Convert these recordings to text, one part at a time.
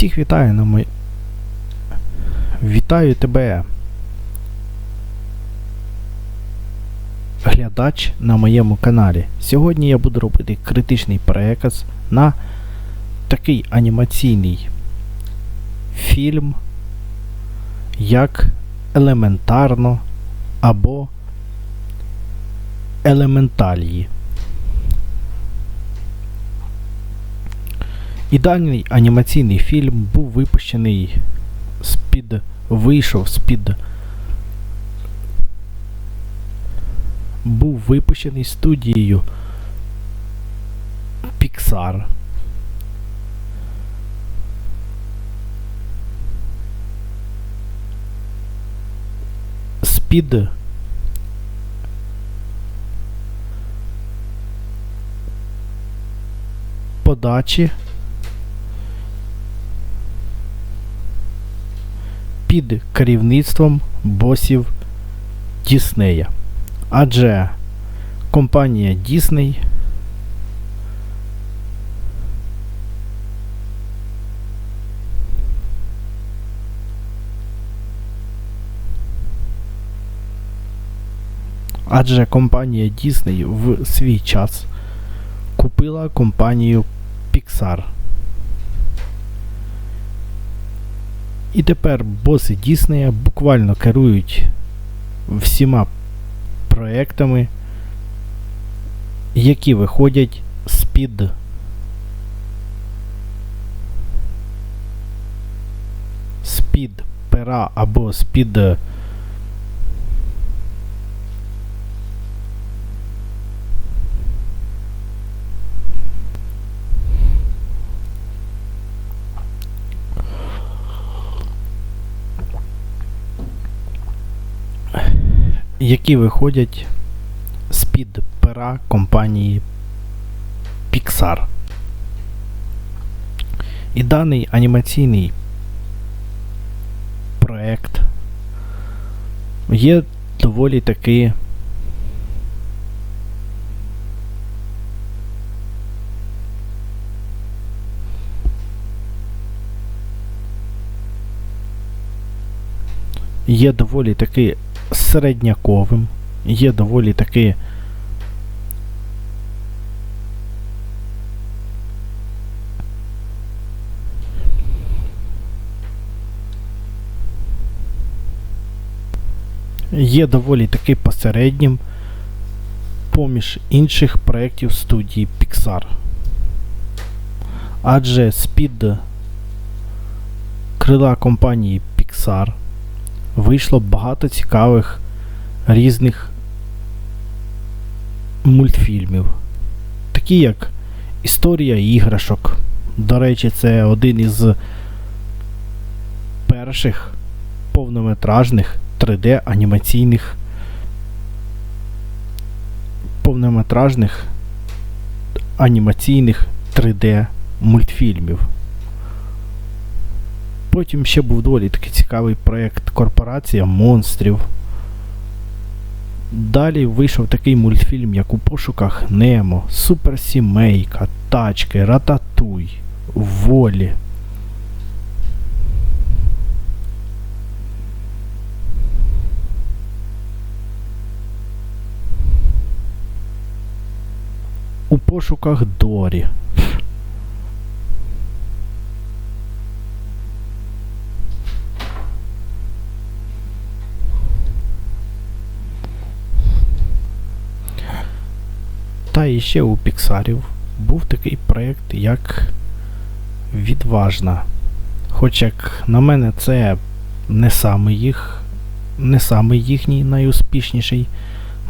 Всіх вітаю на мой... Вітаю тебе. Глядач на моєму каналі. Сьогодні я буду робити критичний переказ на такий анімаційний фільм, як Елементарно або Елементалії. І даний анімаційний фільм був випущений з-під вийшов з-під був випущений студією Pixar. З-під подачі під керівництвом босів Діснея. Адже компанія Disney Адже компанія Disney в свій час купила компанію Pixar. І тепер боси Діснея буквально керують всіма проектами, які виходять з-під з-під пера або з-під які виходять з-під пера компанії Pixar. І даний анімаційний проект є доволі таки є доволі таки середняковим, є доволі таки є доволі таки посереднім поміж інших проєктів студії Pixar. Адже з-під крила компанії Pixar вийшло багато цікавих різних мультфільмів, такі як Історія іграшок. До речі, це один із перших повнометражних 3D анімаційних повнометражних анімаційних 3D мультфільмів. Потім ще був доволі такий цікавий проєкт Корпорація монстрів. Далі вийшов такий мультфільм, як у пошуках Немо, Суперсімейка, Тачки, Рататуй, Волі. У пошуках Дорі. Та і ще у Піксарів був такий проєкт, як Відважна. Хоч як на мене це не саме їх, не саме їхній найуспішніший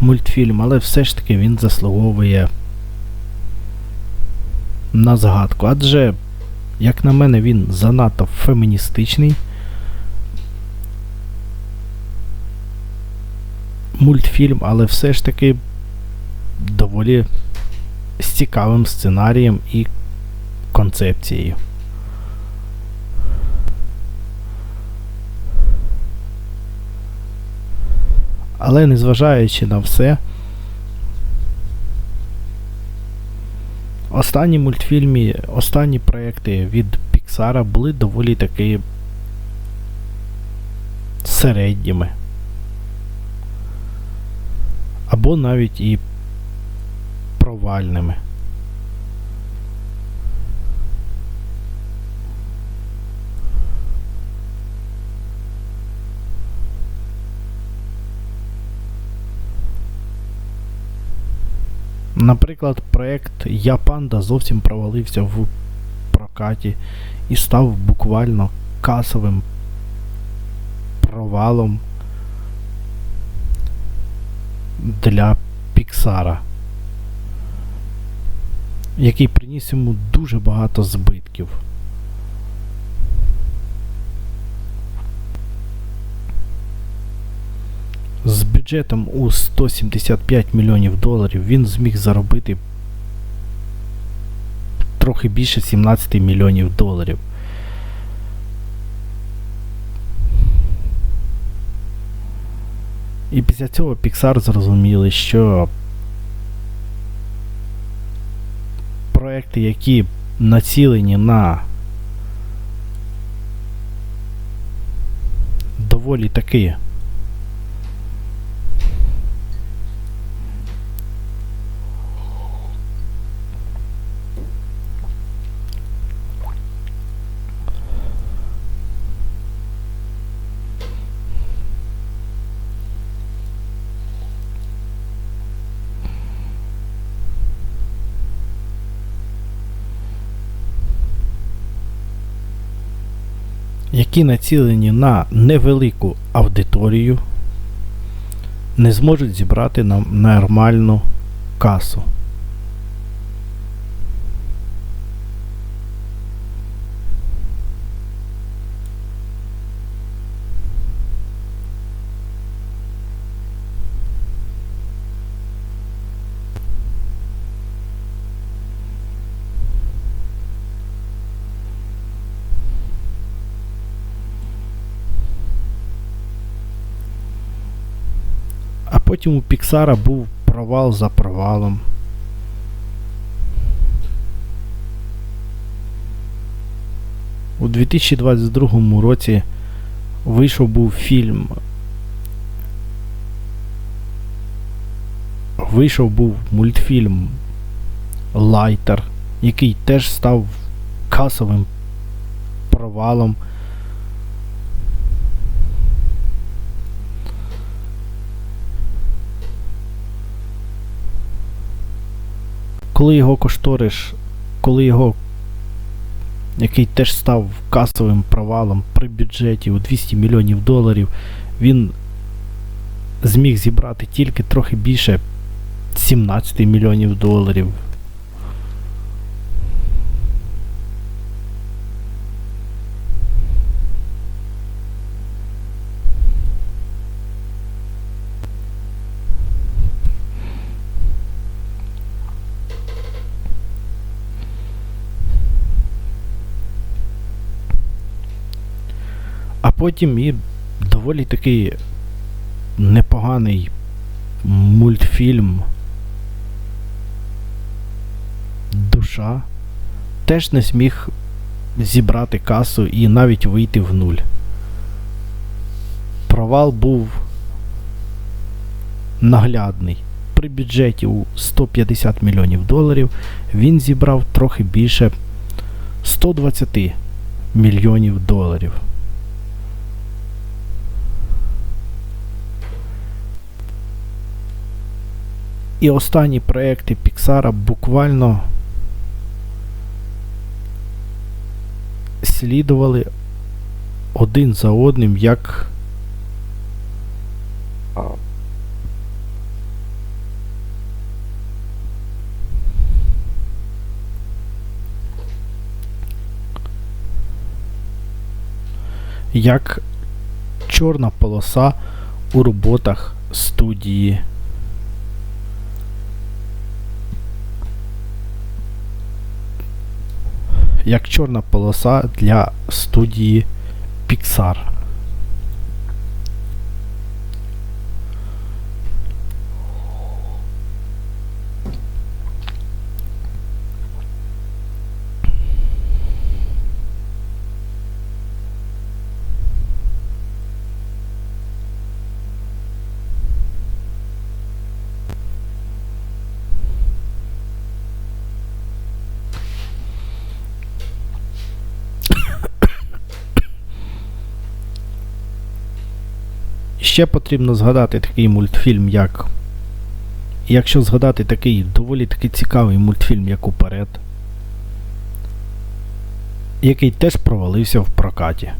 мультфільм, але все ж таки він заслуговує на згадку. Адже, як на мене, він занадто феміністичний. Мультфільм, але все ж таки доволі з цікавим сценарієм і концепцією. Але незважаючи на все, останні мультфільми, останні проекти від Піксара були доволі таки середніми. Або навіть і провальними. Наприклад, проект Я Панда зовсім провалився в прокаті і став буквально касовим провалом для Піксара, який приніс йому дуже багато збитків. З бюджетом у 175 мільйонів доларів він зміг заробити трохи більше 17 мільйонів доларів. І після цього Pixar зрозуміли, що проекти, які націлені на доволі таки які націлені на невелику аудиторію, не зможуть зібрати нам нормальну касу. Потім у Піксара був провал за провалом. У 2022 році вийшов був фільм. Вийшов був мультфільм Лайтер, який теж став касовим провалом. Коли його кошториш, коли його, який теж став касовим провалом при бюджеті у 200 мільйонів доларів, він зміг зібрати тільки трохи більше 17 мільйонів доларів. Потім і доволі такий непоганий мультфільм Душа теж не зміг зібрати касу і навіть вийти в нуль. Провал був наглядний. При бюджеті у 150 мільйонів доларів він зібрав трохи більше 120 мільйонів доларів. І останні проекти Піксара буквально слідували один за одним як як чорна полоса у роботах студії. Як чорна полоса для студії Pixar. Ще потрібно згадати такий мультфільм, як. Якщо згадати такий доволі таки цікавий мультфільм, як уперед, який теж провалився в прокаті.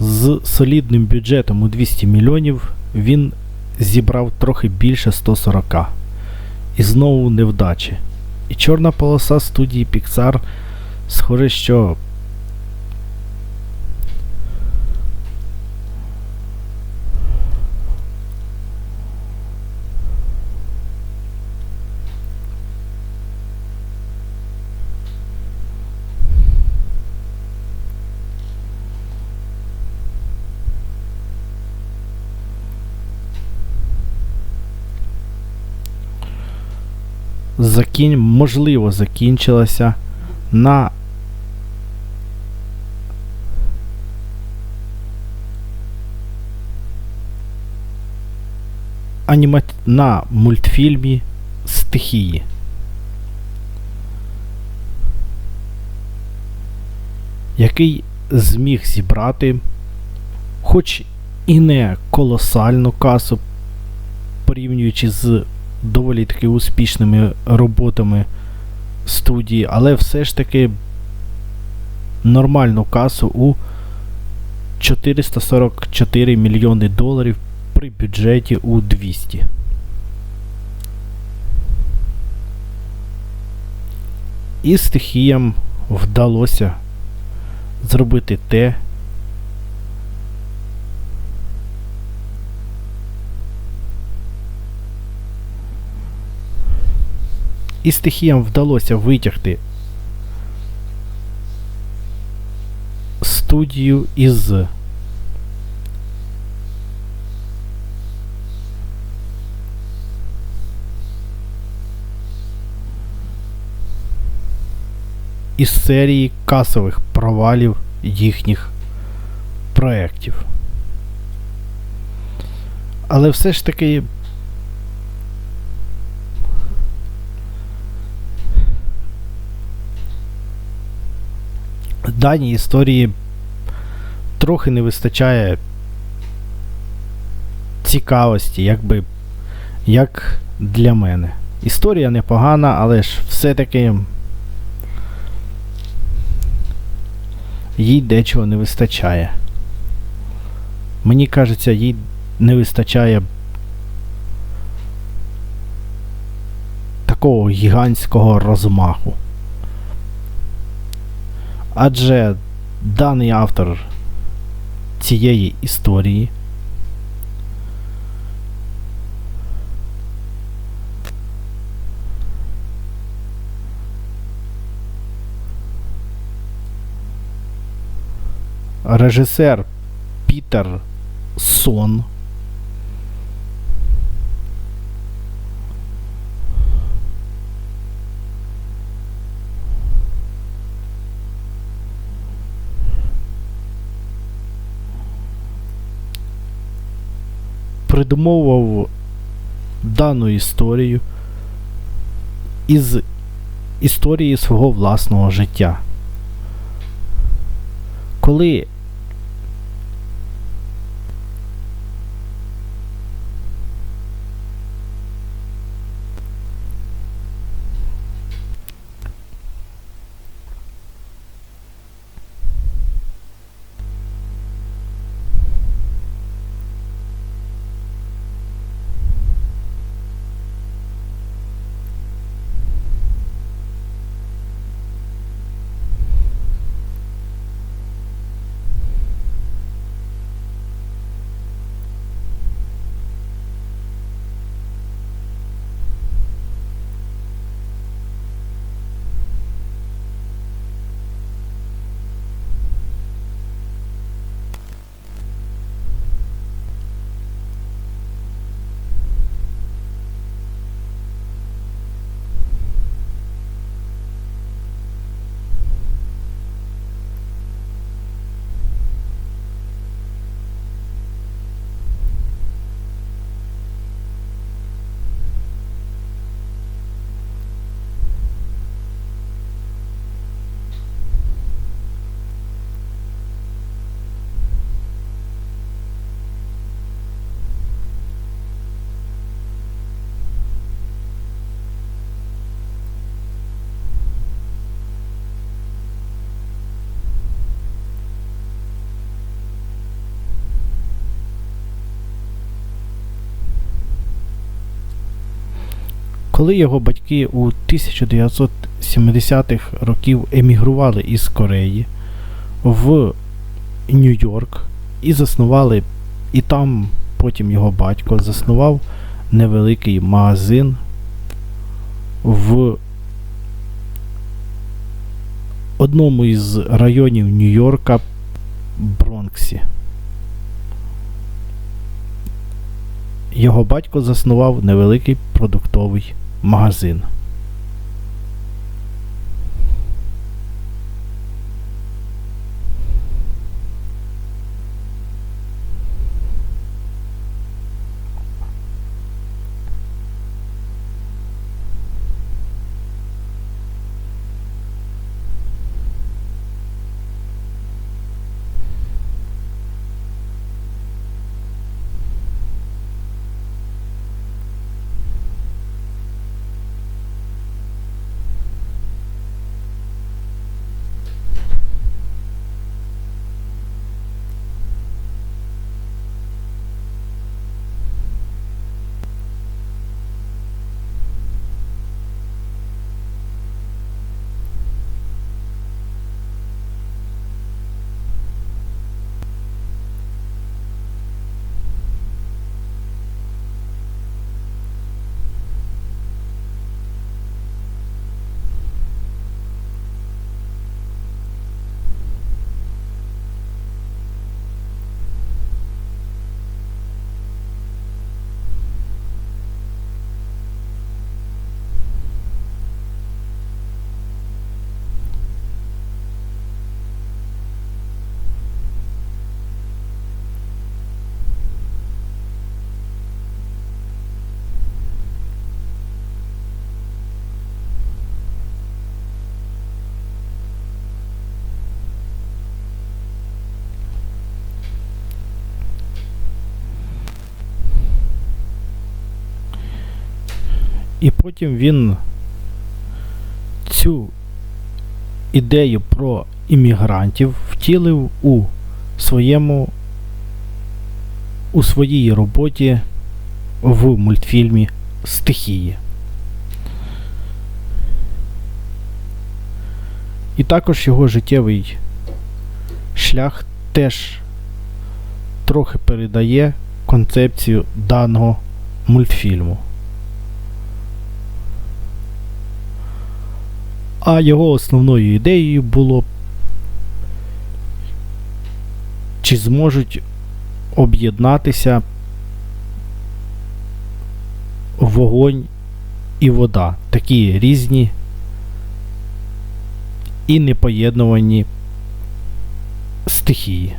З солідним бюджетом у 200 мільйонів він зібрав трохи більше 140. І знову невдачі. І чорна полоса студії Pixar схоже, що закін... можливо закінчилася на аніма... на мультфільмі Стихії. Який зміг зібрати, хоч і не колосальну касу, порівнюючи з доволі таки успішними роботами студії, але все ж таки нормальну касу у 444 мільйони доларів при бюджеті у 200. І стихіям вдалося зробити те, і стихіям вдалося витягти студію із із серії касових провалів їхніх проєктів. Але все ж таки даній історії трохи не вистачає цікавості, якби як для мене. Історія непогана, але ж все-таки їй дечого не вистачає. Мені кажеться, їй не вистачає такого гігантського розмаху. Адже даний автор цієї історії режисер Пітер Сон. Придумовував дану історію із історії свого власного життя. Коли Коли його батьки у 1970-х років емігрували із Кореї в Нью-Йорк і заснували, і там потім його батько заснував невеликий магазин в одному із районів Нью-Йорка Бронксі. Його батько заснував невеликий продуктовий магазин. І потім він цю ідею про іммігрантів втілив у своєму у своїй роботі в мультфільмі Стихії. І також його життєвий шлях теж трохи передає концепцію даного мультфільму. А його основною ідеєю було, чи зможуть об'єднатися вогонь і вода, такі різні і непоєднувані стихії.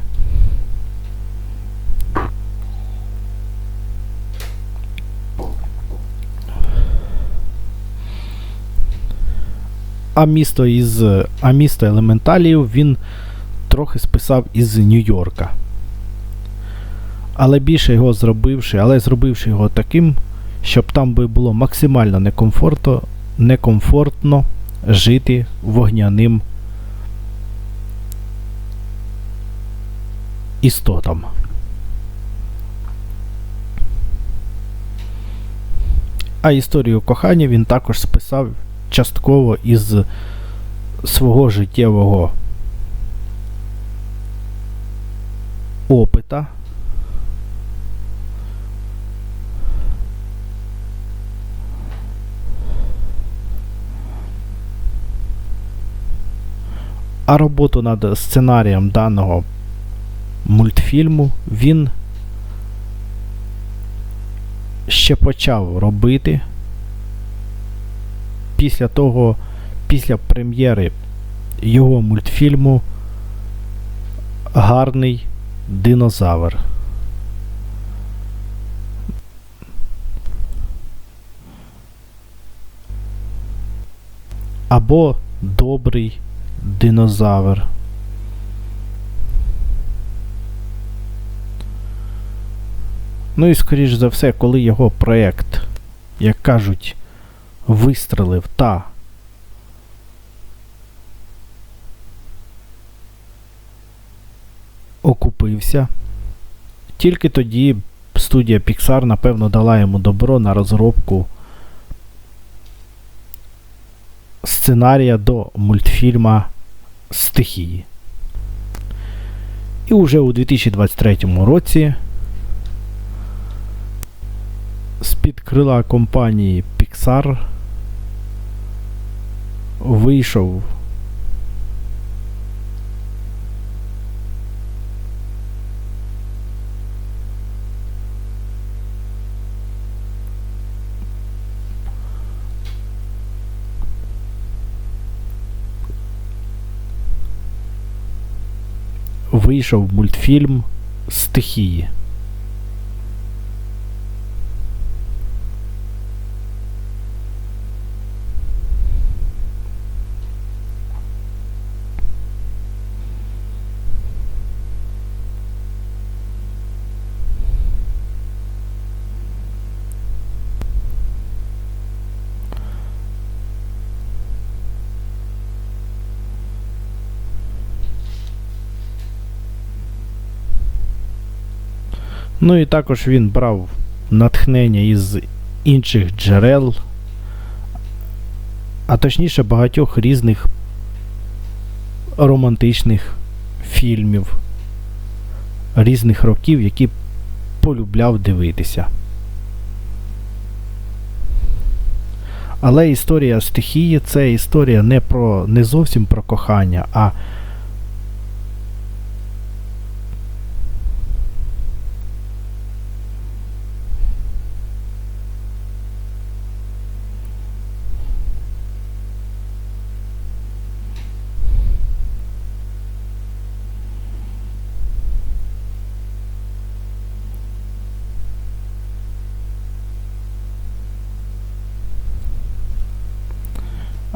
А місто із а місто він трохи списав із Нью-Йорка. Але більше його зробивши, але зробивши його таким, щоб там би було максимально некомфортно, некомфортно жити вогняним істотам. А історію кохання він також списав частково із свого життєвого опита. А роботу над сценарієм даного мультфільму він ще почав робити після того, після прем'єри його мультфільму Гарний динозавр. Або Добрий динозавр. Ну і скоріш за все, коли його проєкт, як кажуть, вистрелив та окупився, тільки тоді студія Pixar, напевно, дала йому добро на розробку сценарія до мультфільма Стихії. І уже у 2023 році з-під крила компанії Pixar вийшов вийшов мультфільм Стихії. Ну і також він брав натхнення із інших джерел, а точніше багатьох різних романтичних фільмів різних років, які полюбляв дивитися. Але історія стихії це історія не про не зовсім про кохання, а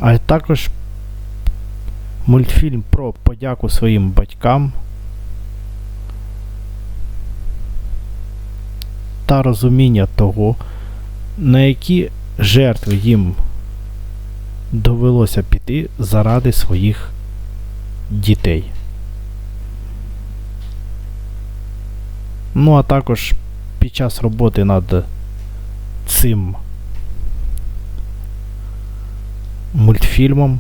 а також мультфільм про подяку своїм батькам та розуміння того, на які жертви їм довелося піти заради своїх дітей. Ну а також під час роботи над цим мультфільмом.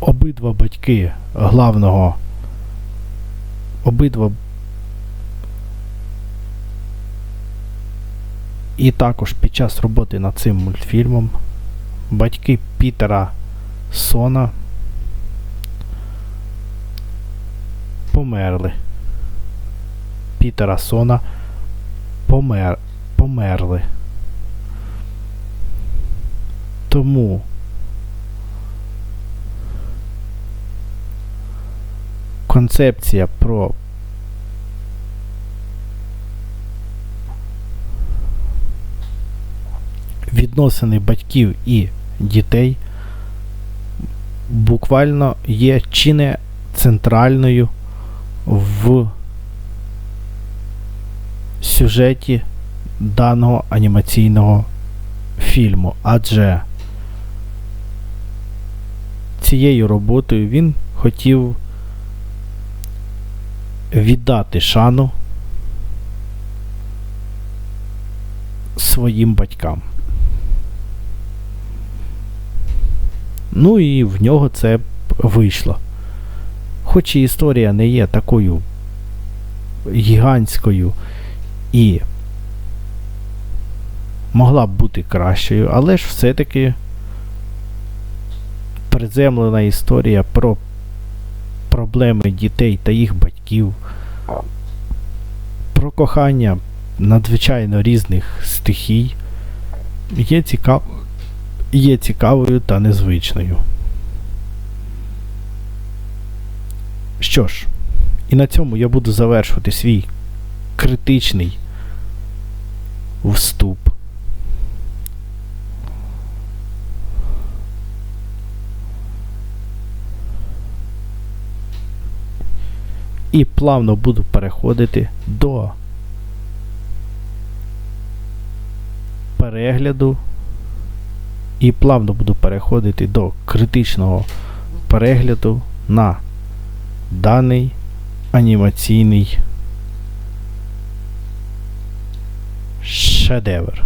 Обидва батьки главного. Обидва. І також під час роботи над цим мультфільмом батьки Пітера Сона померли. Пітера Сона помер, померли. Тому. Концепція про відносини батьків і дітей буквально є чи не центральною в сюжеті даного анімаційного фільму, адже цією роботою він хотів віддати шану своїм батькам. Ну і в нього це вийшло. Хоч і історія не є такою гігантською і могла б бути кращою, але ж все-таки приземлена історія про проблеми дітей та їх батьків, про кохання надзвичайно різних стихій є, цікав... є цікавою та незвичною. Що ж, і на цьому я буду завершувати свій критичний вступ. І плавно буду переходити до перегляду. І плавно буду переходити до критичного перегляду на даний анімаційний шедевр.